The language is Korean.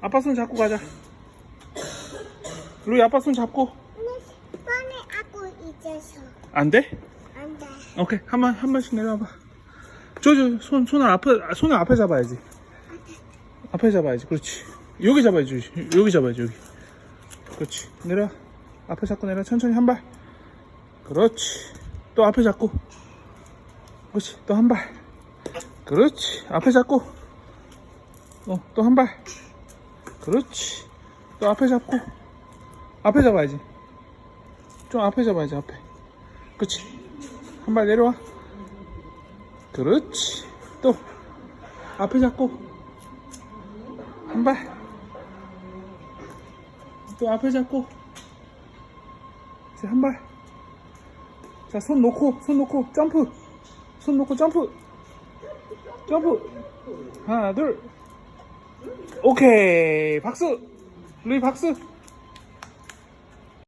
아빠 손 잡고 가자. 루이 아빠 손 잡고. 손에 하고 있어서 안 돼? 안 돼. 오케이 한 번 한 번씩 내려와봐. 저저 손 손을 앞에 아, 손을 앞에 잡아야지. 앞에 잡아야지. 그렇지. 여기 잡아야지. 여기 잡아야지 여기. 그렇지. 내려. 앞에 잡고 내려. 천천히 한 발. 그렇지. 또 앞에 잡고. 그렇지. 또 한 발. 그렇지. 앞에 잡고. 어, 또 한 발. 그렇지. 또 앞에 잡고. 앞에 잡아야지. 좀 앞에 잡아야지 앞에. 그렇지. 한 발 내려와. 그렇지. 또 앞에 잡고 한 발. 또 앞에 잡고 이제 한 발. 자, 손 놓고 손 놓고 점프. 손 놓고 점프. 점프. 하나, 둘. 오케이. 박수. 루이 박수.